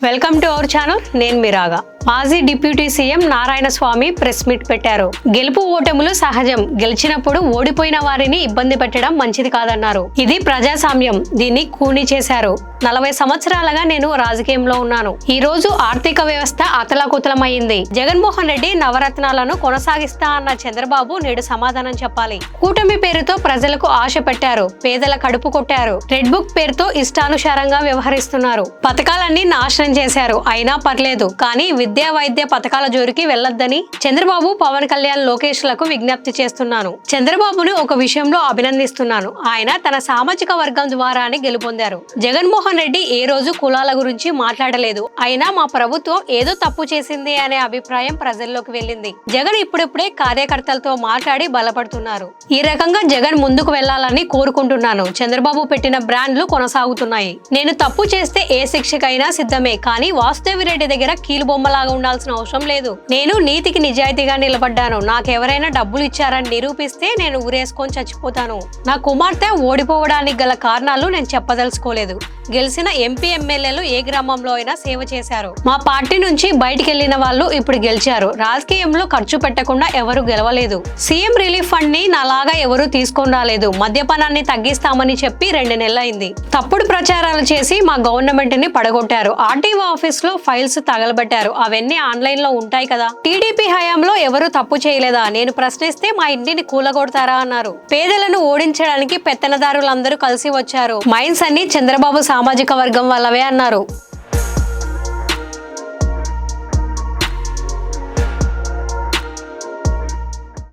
Welcome to our channel నేను మీరాగా మాజీ deputy CM Narayana Swamy press meet పెట్టారు. గెలుపు ఓటములు సహజం. గెలిచినప్పుడు ఓడిపోయిన వారిని ఇబ్బంది పెట్టడం మంచిది కాదన్నారు. ఇది ప్రజాస్వామ్యం. దీన్ని కూని చేశారు. నలభై సంవత్సరాలుగా నేను రాజకీయంలో ఉన్నాను. ఈ రోజు ఆర్థిక వ్యవస్థ అతలాకుతలమైంది. జగన్మోహన్ రెడ్డి నవరత్నాలను కొనసాగిస్తా అన్న చంద్రబాబు నేడు సమాధానం చెప్పాలి. కూటమి పేరుతో ప్రజలకు ఆశ పెట్టారు. పేదల కడుపు కొట్టారు. రెడ్ బుక్ పేరుతో ఇష్టానుసారంగా వ్యవహరిస్తున్నారు. పథకాలన్నీ నాశనం చేశారు. అయినా పర్లేదు. కానీ విద్య వైద్య పథకాల జోరికి వెళ్ళొద్దని చంద్రబాబు పవన్ కళ్యాణ్ లోకేష్లకు విజ్ఞప్తి చేస్తున్నాను. చంద్రబాబును ఒక విషయంలో అభినందిస్తున్నాను. ఆయన తన సామాజిక వర్గం ద్వారానే గెలుపొందారు. జగన్మోహన్ రెడ్డి ఏ రోజు కులాల గురించి మాట్లాడలేదు. అయినా మా ప్రభుత్వం ఏదో తప్పు చేసింది అనే అభిప్రాయం ప్రజల్లోకి వెళ్ళింది. జగన్ ఇప్పుడిప్పుడే కార్యకర్తలతో మాట్లాడి బలపడుతున్నారు. ఈ రకంగా జగన్ ముందుకు వెళ్ళాలని కోరుకుంటున్నాను. చంద్రబాబు పెట్టిన బ్రాండ్లు కొనసాగుతున్నాయి. నేను తప్పు చేస్తే ఏ శిక్షకైనా సిద్ధమే. కానీ వాసుదేవిరెడ్డి దగ్గర కీలుబొమ్మల లాగా ఉండాల్సిన అవసరం లేదు. నేను నీతికి నిజాయితీగా నిలబడ్డాను. నాకెవరైనా డబ్బులు ఇచ్చారని నిరూపిస్తే నేను ఊరేసుకొని చచ్చిపోతాను. నా కుమార్తె ఓడిపోవడానికి గల కారణాలు నేను చెప్పదలుచుకోలేదు. గెలిచిన ఎంపీ ఎమ్మెల్యేలు ఏ గ్రామంలో అయినా సేవ చేశారు. మా పార్టీ నుంచి బయటికి వెళ్ళిన వాళ్ళు ఇప్పుడు గెలిచారు. రాజకీయంలో ఖర్చు పెట్టకుండా ఎవరు గెలవలేదు. సీఎం రిలీఫ్ ఫండ్ని నాలాగా ఎవరు తీసుకొని రాలేదు. మద్యపానాన్ని తగ్గిస్తామని చెప్పి రెండు నెలలైంది. తప్పుడు ప్రచారాలు చేసి మా గవర్నమెంట్ని పడగొట్టారు. ఆర్టీఓ ఆఫీస్లో ఫైల్స్ తగలబెట్టారు. అవన్నీ ఆన్లైన్లో ఉంటాయి కదా. టీడీపీ హయాంలో ఎవరు తప్పు చేయలేదా? నేను ప్రశ్నిస్తే మా ఇంటిని కూలగొడతారా? అన్నారు. పేదలను ఓడించడానికి పెత్తనదారులందరూ కలిసి వచ్చారు. మైన్స్ అన్ని చంద్రబాబు సామాజిక వర్గం వల్లవే అన్నారు.